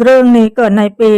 เรื่องนี้เกิดในปี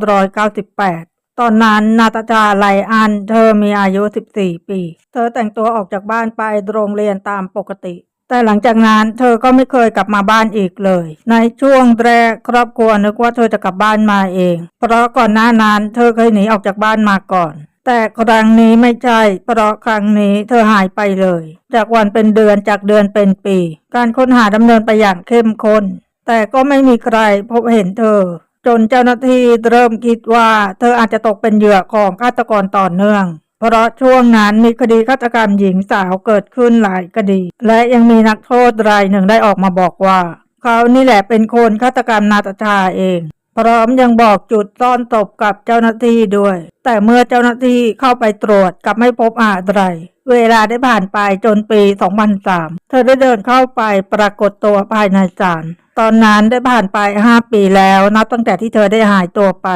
1998 ตอนนั้นนาตาจาไลอันเธอมีอายุ 14 ปี เธอแต่งตัวออกจากบ้านไปโรงเรียนตามปกติ แต่หลังจากนั้นเธอก็ไม่เคยกลับมาบ้านอีกเลย ในช่วงแรกครอบครัวนึกว่าเธอจะกลับบ้านมาเอง เพราะก่อนหน้านั้นเธอเคยหนีออกจากบ้านมาก่อนแต่ครั้งนี้ไม่ใช่ เพราะครั้งนี้เธอหายไปเลย จากวันเป็นเดือนจากเดือนเป็นปี การค้นหาดำเนินไปอย่างเข้มข้น แต่ก็ไม่มีใครพบเห็นเธอ จนเจ้าหน้าที่เริ่มคิดว่า เธออาจจะตกเป็นเหยื่อของฆาตกรต่อเนื่อง เพราะช่วงนั้นมีคดีฆาตกรรมหญิงสาวเกิดขึ้นหลายคดี และยังมีนักโทษรายหนึ่งได้ออกมาบอกว่า เขานี่แหละเป็นคนฆาตกรรมนาตาชาเอง พร้อมยังบอกจุดซ่อนศพกับเจ้าหน้าที่ด้วย แต่เมื่อเจ้าหน้าที่เข้าไปตรวจกลับไม่พบอะไรเวลาได้ผ่านไปจนปี 2003 เธอได้เดินเข้าไปปรากฏตัวภายในศาลตอนนั้นได้ผ่านไป 5 ปีแล้วนับตั้งแต่ที่เธอได้หายตัวไป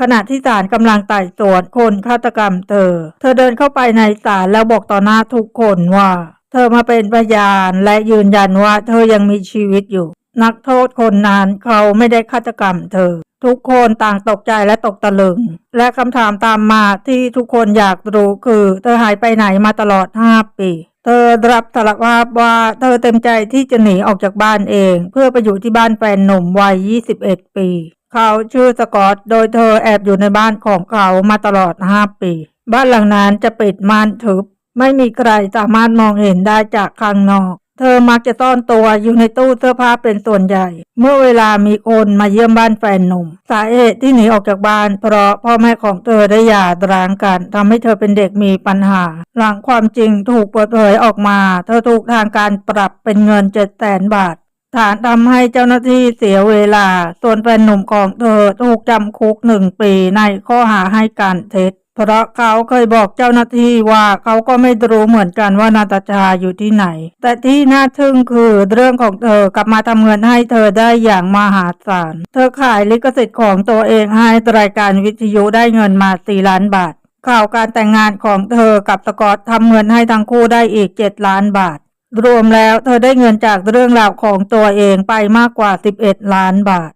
ขณะที่ศาลกำลังไต่สวนคนฆาตกรรมเธอ เธอเดินเข้าไปในศาลแล้วบอกต่อหน้าทุกคนว่า เธอมาเป็นพยานและยืนยันว่าเธอยังมีชีวิตอยู่ นักโทษคนนั้นเขาไม่ได้ฆาตกรรมเธอ ทุกคนต่างตกใจและตกตะลึง และคำถามตามมาที่ทุกคนอยากรู้คือ เธอหายไปไหนมาตลอด5ปีเธอรับสารภาพว่าเธอเต็มใจที่จะหนีออกจากบ้านเอง เพื่อไปอยู่ที่บ้านแฟนหนุ่มวัย 21 ปี เขาชื่อสกอต โดยเธอแอบอยู่ในบ้านของเขามาตลอด 5 ปี บ้านหลังนั้นจะปิดม่านทึบ ไม่มีใครสามารถมองเห็นได้จากข้างนอก เธอมักจะซ่อนตัวอยู่ในตู้เสื้อผ้าเป็นส่วนใหญ่ เมื่อเวลามีคนมาเยี่ยมบ้านแฟนหนุ่ม สาเหตุที่หนีออกจากบ้าน เพราะพ่อแม่ของเธอได้หย่าร้างกันทำให้เธอเป็นเด็กมีปัญหา หลังความจริงถูกเปิดเผยออกมา เธอถูกทางการปรับเป็นเงินเจ็ดแสนบาท ฐานทำให้เจ้าหน้าที่เสียเวลา ส่วนแฟนหนุ่มของเธอถูกจำคุกหนึ่งปีในข้อหาให้การเท็จ เพราะเขาเคยบอกเจ้าหน้าที่ว่าเขาก็ไม่รู้เหมือนกันว่านาตาชาอยู่ที่ไหน แต่ที่น่าทึ่งคือเรื่องของเธอกลับมาทำเงินให้เธอได้อย่างมหาศาล เธอขายลิขสิทธิ์ของตัวเองให้รายการวิทยุได้เงินมา4ล้านบาทข่าวการแต่งงานของเธอกับสกอตทำเงินให้ทั้งคู่ได้อีก 7 ล้านบาท รวมแล้วเธอได้เงินจากเรื่องราวของตัวเองไปมากกว่า 11 ล้านบาท